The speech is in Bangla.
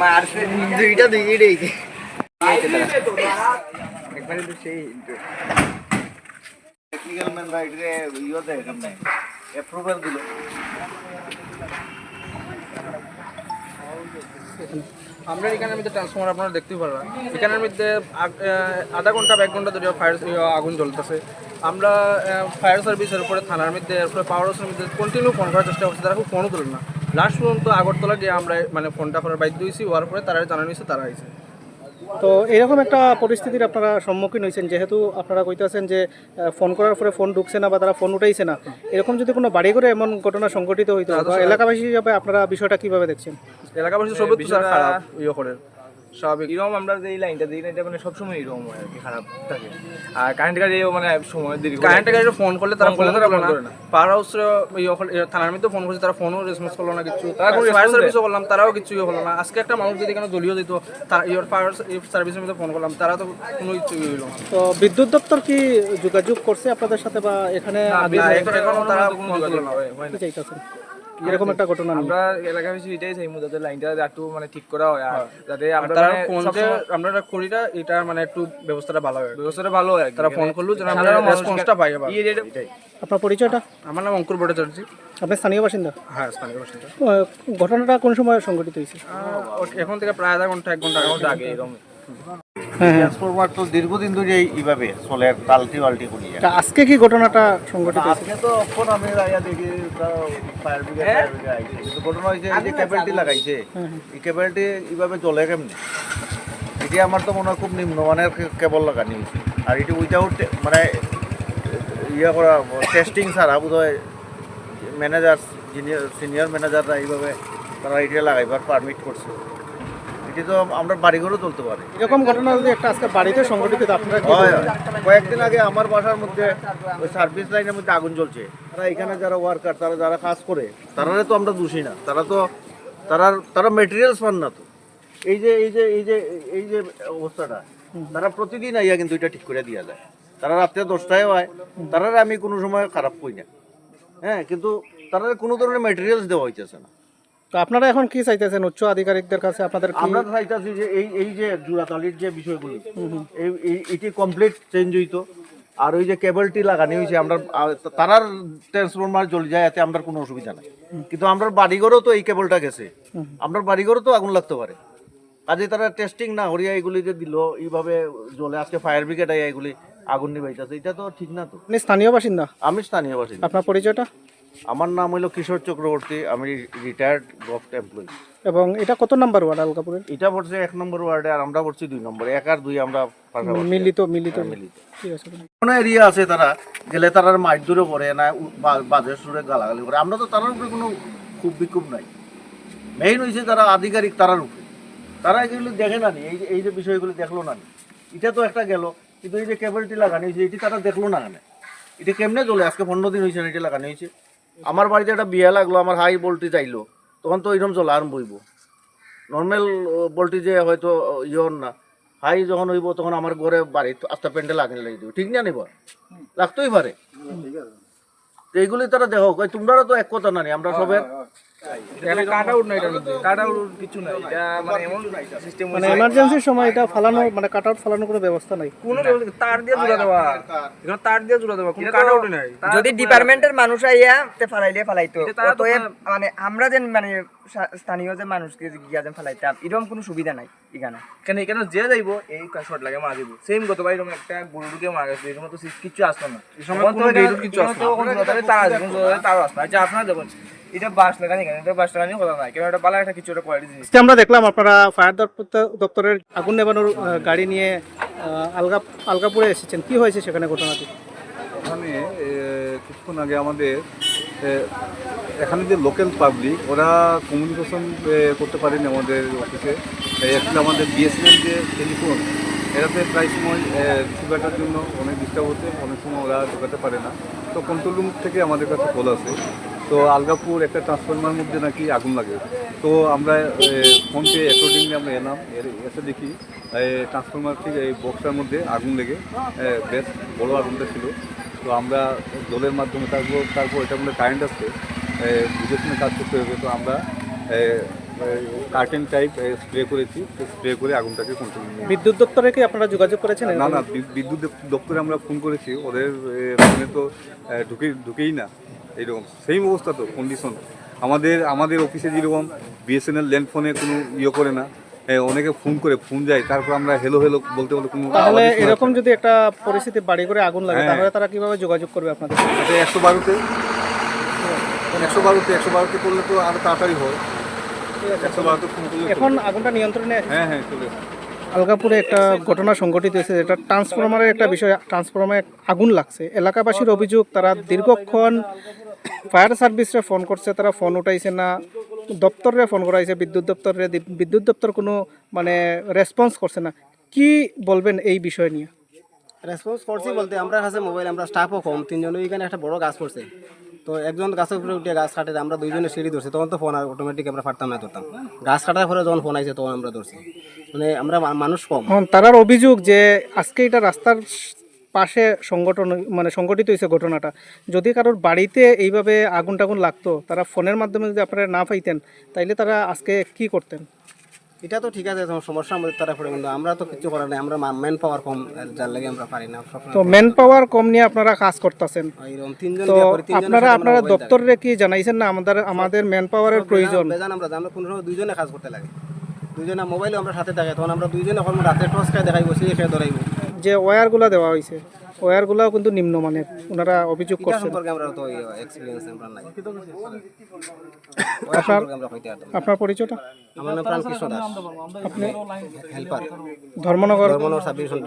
মারছে। দুইটা দুই দিয়েছে। একবারে তো সেই টেকনিক্যাল ম্যান রাইট রে ইয়ে দেয় কেমনে অ্যাপ্রুভাল দিল। আমরা এখানের মধ্যে ট্রান্সফর্মার আপনারা দেখতেই পারবেন এখানের মধ্যে আধা ঘণ্টা এক ঘণ্টা ধরে ফায়ার আগুন জ্বলতেছে। আমরা ফায়ার সার্ভিসের উপরে, থানার মধ্যে এরপরে পাওয়ার হাউসের মধ্যে কন্টিনিউ ফোন করার চেষ্টা করছে। তারা খুব ফোনও তোলেন না। লাস্ট পর্যন্ত আগরতলা গিয়ে আমরা মানে ফোনটা করার বাধ্য হয়েছি। হওয়ার পরে তারা জানানো হয়েছে, তারা আইছে। তো এরকম একটা পরিস্থিতির আপনারা সম্মুখীন হয়েছেন যেহেতু আপনারা কইতেছেন যে আহ, ফোন করার পরে ফোন ঢুকছে না বা তারা ফোন উঠাইছে না। এরকম যদি কোনো বাড়ি করে এমন ঘটনা সংঘটিত হইতো বা এলাকাবাসী হিসাবে আপনারা বিষয়টা কীভাবে দেখছেন? এলাকাবাসী সবই তো খারাপ। ইয়ে করে। স্বাভাবিক। এরকম আমরা যে এই লাইনটা দিই এটা মানে সবসময় এরকম হয় আর কি খারাপ থাকে। আর কারেন্ট গাড়িও মানে সময় দেরি করে। কারেন্টের গাড়িতে ফোন করলে তারা ফোন করে না। পাওয়ার হাউস থানার মধ্যে ফোন করছে তারা ফোনও রেসপন্স করল না কিছু। তারা ফায়ার সার্ভিসও করলাম তারাও কিছু ইয়ে হলো না। আজকে একটা মানুষ যদি এখানে জ্বলিয়ে দিত তার ইয়ে ফায়ার সার্ভিসের মধ্যে ফোন করলাম তারা তো কোনো কিছু ইয়ে হলো না। তো বিদ্যুৎ দপ্তর কি যোগাযোগ করছে আপনাদের সাথে বা এখানে না, এখন- তারা কোনো যোগাযোগ না হয় না। এরকম একটা ঘটনা। আমরা এলাকাবাসী এটাই চাইব যাতে লাইনটা একটু মানে ঠিক করা হয় আর যাতে আমরা মানে ফোন যে আমরা এটা করি না এটা মানে একটু ব্যবস্থাটা ভালো হয়। ব্যবস্থাটা ভালো হয় তারা ফোন করল যেন আমরা রেসপন্সটা পাই এই আপনার পরিচয়টা? আমার নাম অঙ্কুর ভট্টাচার্য। আপনি স্থানীয় বাসিন্দা? হ্যাঁ স্থানীয় বাসিন্দা। ঘটনাটা কোন সময় সংঘটিত হয়েছে? এখন থেকে প্রায় আধা ঘণ্টা এক ঘণ্টা আগে। এরকম। হ্যাঁ হ্যাঁ ট্রান্সফরমার তো দীর্ঘদিন ধরে এইভাবে চলে পাল্টি পাল্টি করি আজকে কি ঘটনাটা সংঘটিত আজকে তো ফোন আমি আইয়া দেখি ফায়ার ব্রিগেড কিন্তু ঘটনা হয়েছে এই যে ক্যাবেলটি লাগাইছে এই ক্যাবেলটি এইভাবে চলে কেমনি? এটি আমার তো মনে হয় খুব নিম্নমানের কেবল লাগানি হয়েছে। আর এটি উইথাউট মানে ইয়ে করা টেস্টিং ছাড়া বোধ হয় ম্যানেজার সিনিয়র সিনিয়র ম্যানেজাররা এইভাবে তারা এটা লাগাইবার পারমিট করছে। এটি তো আমরা বাড়িঘরও চলতে পারে। এরকম ঘটনা যদি একটা আজকে বাড়িতে সংঘটিত আপনারা। কয়েকদিন আগে আমার বাসার মধ্যে ওই সার্ভিস লাইনের মধ্যে আগুন জ্বলছে। তারা এখানে যারা ওয়ার্কার তারা যারা কাজ করে তারা তো আমরা দোষী না। তারা তো তারা তারা মেটেরিয়ালস পান না তো। এই যে এই যে এই যে এই যে অবস্থাটা তারা প্রতিদিন আইয়া কিন্তু এটা ঠিক করে দিয়া যায়। তারা রাত্রে দশটায় হয় তারা আমি কোনো সময় খারাপ কই না। হ্যাঁ কিন্তু তারা কোনো ধরনের মেটেরিয়ালস দেওয়া হইতেছে না। তো আপনারা এখন কি চাইতেছেন? উচ্চ আধিকারিকদের কাছে আপনাদের আমরা চাইতেছি যে এই এই যে জুড়াতালির যে বিষয়গুলি এই এটি কমপ্লিট চেঞ্জ হইতো। আর ওই যে কেবলটি লাগানি হয়েছে আমরা তারার ট্রান্সফরমার জ্বলে যায় এতে আমরা কোনো অসুবিধা নাই। কিন্তু আমরা বাড়িঘরও তো এই কেবলটা গেছে। আমরা বাড়িঘরও তো আগুন লাগতে পারে। কাজে তারা টেস্টিং না হরিয়া এগুলি যে দিল এইভাবে জ্বলে আজকে ফায়ার ব্রিগেড আইয়া এগুলি আগুন নিবাইতেছে এটা তো ঠিক না তো। আপনি স্থানীয় বাসিন্দা? আমি স্থানীয় বাসিন্দা। আপনার পরিচয়টা? আমার নাম হইল কিশোর চক্রবর্তী আমি রিটায়ার্ড গভট এমপ্লয়ি এবং এটা কত নম্বর ওয়ার্ড আলকাপুরের এটা পড়ছে এক নম্বর ওয়ার্ডে আর আমরা পড়ছি দুই নম্বরে এক আর দুই আমরা মিলিত মিলিত। মিলিত। ঠিক আছে কোনো এরিয়া আছে তারা গেলে তারা মাইট দূরে পড়ে না বাজে সুরে গালাগালি করে। আমরা তো তারার উপরে কোনো খুব বিক্ষোভ নাই। মেইন হয়েছে তারা আধিকারিক তারার উপরে। তারা এগুলো দেখে না নি, এই যে এই যে বিষয়গুলো দেখল না এটা তো একটা গেল কিন্তু এই যে কেবলটি লাগানো হয়েছে এটি তারা দেখল না কেন? এটা কেমনে চলে? আজকে পনেরো দিন হয়েছে না এটা লাগানো হয়েছে আমার বাড়িতে একটা বিয়া লাগল আমার হাই ভোল্টেজ আইলো তখন তো এরকম চলে আর বইব নর্মাল ভোল্টেজে হয়তো ইয়ন না। হাই যখন হইব তখন আমার ঘরে বাড়ি আস্তা প্যান্টে লাগিয়ে লাগিয়ে দিব। ঠিক না নিব? লাগতেই পারে। এইগুলি তারা দেখো তোমরা তো এক কথা নি, আমরা সবের এখানে কাট আউট নাই এটার মধ্যে কাটা কিছু নাই এটা মানে এমন সিস্টেম মানে এমার্জেন্সির সময় এটা ফালানো মানে কাট আউট ফালানোর কোনো ব্যবস্থা নাই। কোনো ব্যবস্থা- তার দিয়ে জোড়া দেওয়া। এখানে তার দিয়ে জোড়া দেওয়া কোনো কাট আউট নাই। যদি ডিপার্টমেন্টের মানুষ আইয়া তে ফালাইলে ফালাইতো। তো অতএব মানে আমরা যেন মানে স্থানীয় যে মানুষকে গিয়া যেন ফালাইতাম এরকম কোনো সুবিধা নাই এখানে। কেন এখানে যে যাইবো এই শর্ট লাগে মারা যাব সেম গতবার এরকম একটা গরু ঢুকে মারা গেছে এরকম তো কিছু আসতো না। এই সময় কোনো গরুর কিচ্ছু আসতো তার আসবে তারও আসতো না। আচ্ছা আপনারা দেখুন এটা বাস লাগানি কেন এটা বাস লাগানি কথা নাই। এটা বালা একটা কিছু একটা কোয়ালিটি জিনিস। আমরা দেখলাম আপনারা ফায়ার দপ্তরের আগুন নেবানোর গাড়ি নিয়ে আলগা আলগাপুরে এসেছেন। কি হয়েছে সেখানে ঘটনাটি? ওখানে কিছুক্ষণ আগে আমাদের এখানে যে লোকাল পাবলিক ওরা কমিউনিকেশন করতে পারেনি আমাদের অফিসে অ্যাকচুয়ালি আমাদের বিএসএনএল যে টেলিফোন এটাতে প্রায় সময় রিসিভারটার জন্য অনেক ডিস্টার্ব হচ্ছে, অনেক সময় ওরা ঢোকাতে পারে না। তো কন্ট্রোল রুম থেকে আমাদের কাছে কল আসে। তো আলগাপুর একটা ট্রান্সফরমার মধ্যে নাকি আগুন লাগে। তো আমরা ফোন পে অ্যাকর্ডিংলি আমরা এলাম এসে দেখি ট্রান্সফরমার থেকে এই বক্সটার মধ্যে আগুন লেগে বেশ বড় আগুনটা ছিল। তো আমরা জলের মাধ্যমে তারপর তারপর এটা মধ্যে কারেন্ট আসছে। বুঝে শুনে কাজ করতে হবে তো আমরা কার্টেন টাইপ স্প্রে করেছি স্প্রে করে আগুনটাকে কন্ট্রোল বিদ্যুৎ দপ্তরে কি আপনারা যোগাযোগ করেছেন না না বিদ্যুৎ দপ্তরে আমরা ফোন করেছি ওদের ফোনে তো ঢুকে ঢুকেই না এইরকম সেম অবস্থা তো কন্ডিশন আমাদের আমাদের অফিসে যেরকম বিএসএনএল ল্যান্ড ফোনে কোনো ইয়ে করে না অনেকে ফোন করে ফোন যায় তারপর আমরা হেলো হেলো বলতে বলতে কোনো তাহলে এরকম যদি একটা পরিস্থিতি বাড়ি করে আগুন লাগে হ্যাঁ। তাহলে তারা কীভাবে যোগাযোগ করবে আপনাদের? একশো বারোতে একশো বারোতে একশো বারোতে করলে তো আরও তাড়াতাড়ি হয়। একশো বারোতে ফোন করলে এখন আগুনটা নিয়ন্ত্রণে হ্যাঁ হ্যাঁ চলে। আলগাপুরে একটা ঘটনা সংঘটিত হয়েছে এটা ট্রান্সফরমারের একটা বিষয় ট্রান্সফরমারে আগুন লাগছে। এলাকাবাসীর অভিযোগ তারা দীর্ঘক্ষণ ফায়ার সার্ভিসে ফোন করছে তারা ফোন উঠাইছে না। দপ্তরে ফোন করাইছে বিদ্যুৎ দপ্তরে বিদ্যুৎ দপ্তর কোনো মানে রেসপন্স করছে না। কি বলবেন এই বিষয় নিয়ে? রেসপন্স করছি বলতে আমরা কাছে মোবাইল আমরা স্টাফও কম তিনজন ওইখানে একটা বড় গাছ পড়ছে তো একজন গাছের উপরে উঠে গাছ কাটে, আমরা দুইজনে সিঁড়ি ধরছি, তখন তো ফোন আর অটোমেটিক আমরা পারতাম না, ধরতাম। গাছ কাটার পরে যখন ফোন আইছে, তখন আমরা ধরছি। মানে আমরা মানুষ কম। তারার অভিযোগ যে আজকে এটা রাস্তার পাশে সংগঠন মানে সংগঠিত হয়েছে ঘটনাটা, যদি কারোর বাড়িতে এইভাবে আগুন টাগুন লাগতো, তারা ফোনের মাধ্যমে যদি আপনারা না পাইতেন, তাইলে তারা আজকে কি করতেন? এটা তো ঠিক আছে সমস্যার মধ্যে তারা পড়ে কিন্তু আমরা তো কিছু করার নেই আমরা ম্যান পাওয়ার কম যার লাগে আমরা পারি না তো ম্যান পাওয়ার কম নিয়ে আপনারা কাজ করতেছেন? তো আপনারা আপনারা দপ্তরে কি জানাইছেন না? আমাদের আমাদের ম্যান পাওয়ারের প্রয়োজন। বেজান আমরা আমরা কোনো সময় দুইজনে কাজ করতে লাগে। দুইজনে মোবাইলে আমরা সাথে থাকে তখন আমরা দুইজনে এখন রাতে টর্চ খাই দেখাই বসে খেয়ে ধরাইব। যে ওয়্যারগুলো দেওয়া হয়েছে ওয়্যারগুলোও কিন্তু নিম্নমানের ওনারা অভিযোগ করছেন। আপনার পরিচয়টা? আমার নাম প্রাণকৃষ্ণ দাস। আপনি helper Dharmanagar Dharmanagar sub division